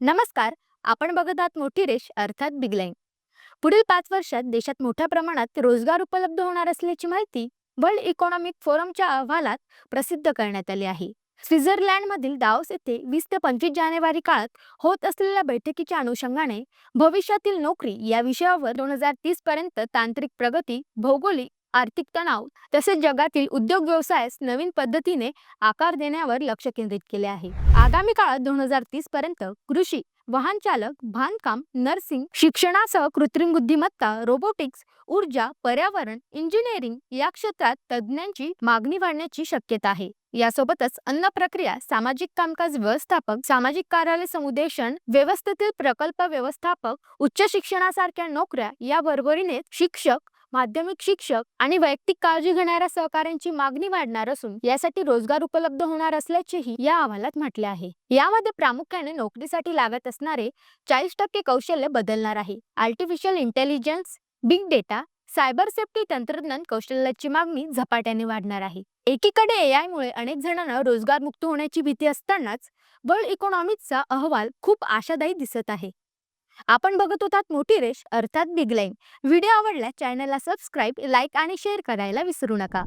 नमस्कार आपण बघत आहात मोठी रेष अर्थात बिग लाईन पुढील पाच वर्षात देशात मोठ्या प्रमाणात रोजगार उपलब्ध होणार असल्याची माहिती वर्ल्ड इकॉनॉमिक फोरमच्या अहवालात प्रसिद्ध करण्यात आली आहे. स्वित्झर्लंडमधील दाओस येथे वीस ते पंचवीस जानेवारी काळात होत असलेल्या बैठकीच्या अनुषंगाने भविष्यातील नोकरी या विषयावर दोन हजार तीस पर्यंत तांत्रिक प्रगती भौगोलिक आर्थिक तणाव तसेच जगातील उद्योग व्यवसायास नवीन पद्धतीने आकार देण्यावर लक्ष केंद्रित केले आहे. आगामी काळात दोन हजार तीस पर्यंत कृषी वाहन चालक बांधकाम नर्सिंग शिक्षणासह कृत्रिम बुद्धिमत्ता रोबोटिक्स ऊर्जा पर्यावरण इंजिनिअरिंग या क्षेत्रात तज्ज्ञांची मागणी वाढण्याची शक्यता आहे. यासोबतच अन्न प्रक्रिया सामाजिक कामकाज व्यवस्थापक सामाजिक कार्यालय समुदेशन व्यवस्थेतील प्रकल्प व्यवस्थापक उच्च शिक्षणासारख्या नोकऱ्या या बरोबरीने शिक्षक माध्यमिक शिक्षक आणि वैयक्तिक काळजी घेणाऱ्या सहकाऱ्यांची मागणी वाढणार असून यासाठी रोजगार उपलब्ध होणार असल्याचेही या अहवालात म्हटले आहे. यामध्ये प्रामुख्याने नोकरीसाठी लागत असणारे चाळीस टक्के कौशल्य बदलणार आहे. Artificial intelligence big data cyber safety तंत्रज्ञान कौशल्याची मागणी झपाट्याने वाढणार आहे. एकीकडे एआय मुळे अनेक जणांना रोजगार मुक्त होण्याची भीती असतानाच वर्ल्ड इकॉनॉमिक्सचा अहवाल खूप आशादायी दिसत आहे. आपण बघत होतात मोठी रेष अर्थात बिग लाईन. व्हिडिओ आवडला चॅनलला सबस्क्राईब लाईक आणि शेअर करायला विसरू नका.